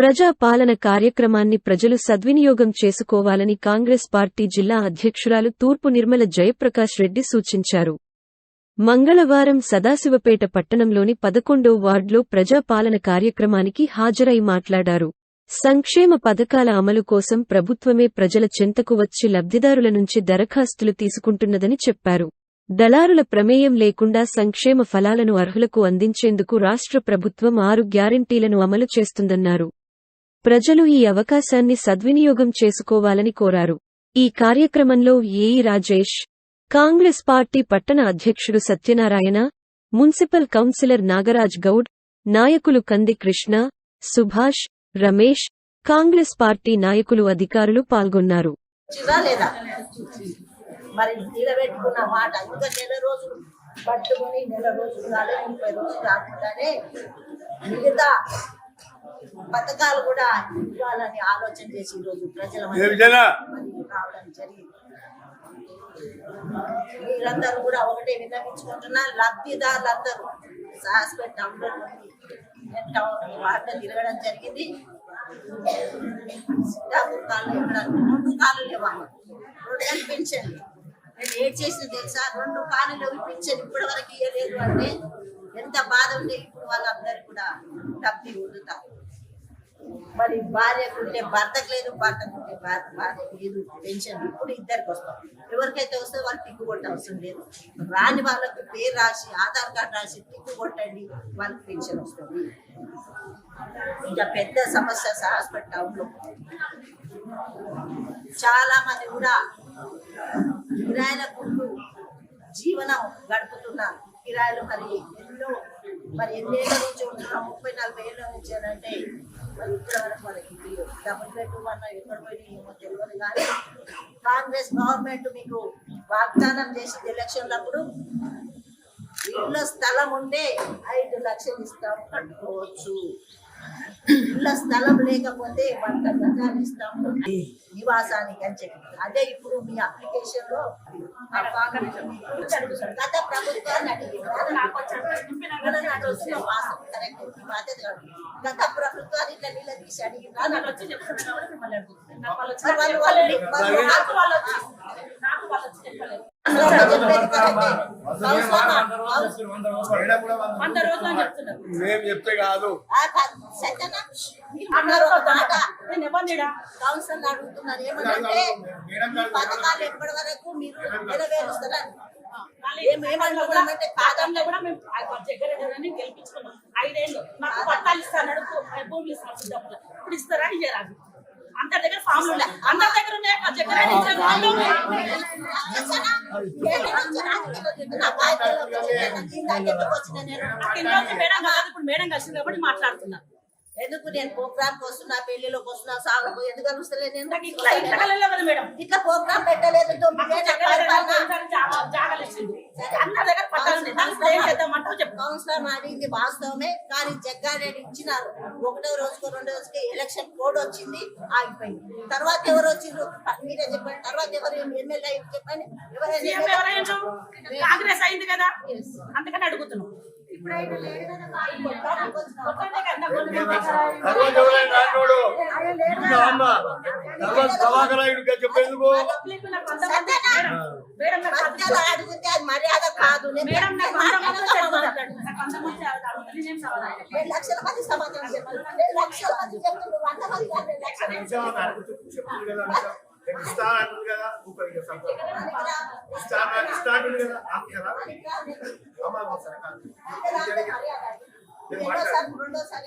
ప్రజా పాలన కార్యక్రమాన్ని ప్రజలు సద్వినియోగం చేసుకోవాలని కాంగ్రెస్ పార్టీ జిల్లా అధ్యక్షురాలు తూర్పు నిర్మల జయప్రకాష్ రెడ్డి సూచించారు. మంగళవారం సదాశివపేట పట్టణంలోని పదకొండో వార్డులో ప్రజాపాలన కార్యక్రమానికి హాజరై మాట్లాడారు. సంక్షేమ పథకాల అమలు కోసం ప్రభుత్వమే ప్రజల చెంతకు వచ్చి లబ్ధిదారుల నుంచి దరఖాస్తులు తీసుకుంటున్నదని చెప్పారు. దళారుల ప్రమేయం లేకుండా సంక్షేమ ఫలాలను అర్హులకు అందించేందుకు రాష్ట్ర ప్రభుత్వం ఆరు గ్యారంటీలను అమలు చేస్తుందన్నారు. ప్రజలు ఈ అవకాశాన్ని సద్వినియోగం చేసుకోవాలని కోరారు. ఈ కార్యక్రమంలో ఏఈ రాజేష్ కాంగ్రెస్ పార్టీ పట్టణ అధ్యక్షుడు సత్యనారాయణ మున్సిపల్ కౌన్సిలర్ నాగరాజ్ గౌడ్ నాయకులు కంది కృష్ణ సుభాష్ రమేష్ కాంగ్రెస్ పార్టీ నాయకులు అధికారులు పాల్గొన్నారు. మరి నిలబెట్టుకున్న మాట ఇంకా నెల రోజులు నెల రోజులు కాలే ముప్పై రోజులు కాకుండానే మిగతా పథకాలు కూడా ఇవ్వాలని ఆలోచన చేసి ఈరోజు ప్రజల ఏ రావడం జరిగింది. మీరందరూ కూడా ఒకటే విన్నపించుకుంటున్నా లబ్ధిదారులందరూ హాస్పిటల్ అందరూ వార్త తిరగడం జరిగింది. సీతాపూర్ కాళ్ళు ఇక్కడ రెండు కాళ్ళు లేవా రెండు పెన్షన్ నేను ఏడ్ చేసిన తెలుసా? రెండు కాళ్ళు పెన్షన్ ఇప్పటి వరకు ఇవ్వలేదు అంటే ఎంత బాధ ఉండే ఇప్పుడు వాళ్ళందరూ కూడా లబ్ధి పొందుతారు. మరి భార్యకు ఉంటే భర్తకు లేదు భర్తకు ఉంటే భార్య భార్యకు లేదు పెన్షన్ ఇప్పుడు ఇద్దరికి వస్తాం. ఎవరికైతే వస్తే వాళ్ళు టిక్కు కొట్ట అవసరం లేదు. రాని వాళ్ళకి పేరు రాసి ఆధార్ కార్డు రాసి టిక్కు కొట్టండి వాళ్ళకి పెన్షన్ వస్తుంది. ఇంకా పెద్ద సమస్య హాస్పిటల్ టౌన్లో. చాలా మంది కూడా కిరాయిల గుండు జీవనం గడుపుతున్నారు కిరాయిలు మరి ఎన్నో మరి ఎన్నేళ్ళ నుంచి ఉంటున్నాం? ముప్పై నలభై ఏళ్ళ నుంచి అంటే మరి ఇప్పటి వరకు మనకి డబుల్ బెడ్రూమ్ అన్న ఎక్కడ పోయినాయి తెలియదు కానీ కాంగ్రెస్ గవర్నమెంట్ మీకు వాగ్దానం చేసింది ఎలక్షన్లప్పుడు ఇళ్ళ స్థలం ఉంటే ఐదు లక్షలు ఇస్తాం. కట్టుకోవచ్చు. ఇళ్ళ స్థలం లేకపోతే వంద గజాలు ఇస్తాం. నివాసానికి అని చెప్పి. అదే ఇప్పుడు మీ అప్లికేషన్లో గత ప్రభుత్వాన్ని కరెక్ట్. బాధ్యత. గత ప్రభుత్వాన్ని ఇట్లా నీళ్ళ తీసి అడిగిందా నాకు వచ్చి చెప్తున్నా కాబట్టి మిమ్మల్ని అడుగుతున్నా. వాళ్ళు వాళ్ళు వాళ్ళు- నాకు వాళ్ళు వచ్చి నాకు వాళ్ళు వచ్చి చెప్పలేదు. మేము చెప్తే కాదు. మీరు అన్నారు ఒక మాట. నేను ఇవ్వలేడా కౌన్సిలర్ అడుగుతున్నారు. ఏమంటే ఈ పథకాలు ఎప్పటి వరకు మీరు నెరవేరుస్తారని ఏం- ఏమనుకుంటున్నామంటే కాదంలో కూడా మేము గెలిపించుకున్నాం. ఐదేళ్ళు. మాకు పట్టాలు ఇస్తాడు భూములు ఇప్పుడు ఇస్తారా? ఇయ్యరా? అందరి దగ్గర ఫామ్లు ఉన్నాయి అందరి దగ్గర ఉన్నాయి ఇచ్చిన ఫామ్లు మేడం కాదు ఇప్పుడు మేడం కలిసింది కాబట్టి మాట్లాడుతున్నా. ఎందుకు నేను ప్రోగ్రామ్ వస్తున్నా పెళ్ళిలోకి వస్తున్నా సాగుకు ఎందుకు కలుస్తలే నేను? ఇట్లా ప్రోగ్రామ్ పెట్టలేదు మాకు తొమ్మిదేళ్ళ జగ్గారెడ్డి పరిపాలన. ఒకసారి జాగా- జాగాలు ఇచ్చింది అందరి దగ్గర పట్టాలు ఉన్నాయి దానికి ఇప్పుడు కౌన్సిలర్ అడిగింది వాస్తవమే కానీ జగ్గారెడ్డి ఇచ్చినారు. ఒకటో రోజుకో రెండో రోజుకి ఎలక్షన్ కోడ్ వచ్చింది ఆగిపోయింది. తర్వాత ఎవరు వచ్చిండ్రు మీరే చెప్పండి. తర్వాత ఎవరు ఎమ్మెల్యే చెప్పండి. కాంగ్రెస్ అయింది కదా. అందుకని అడుగుతున్నాం. తర్వాత ఎవరైనా రానోడు అమ్మ తర్వాత చెప్పేందుకు మర్యాద కాదు. లక్షల మంది సమాధానం చెప్పాలి రెండు లక్షల మంది చెప్తున్నారు వంద మంది కాదు, రెండు లక్షల మంది. ఇస్తాను కదా ఊపరికి ఇస్తాను ఇస్తాను కదా ఆపు కదా అమ్మ ఒకసారి కాదు. రెండోసారి రెండోసారి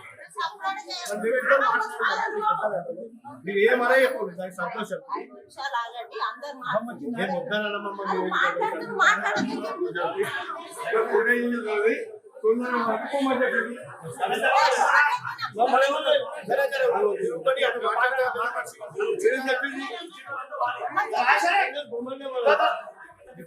మరి నువ్వు ఎట్లా దానికి సంతోషం నేను వద్దానమ్మమ్మ నువ్వు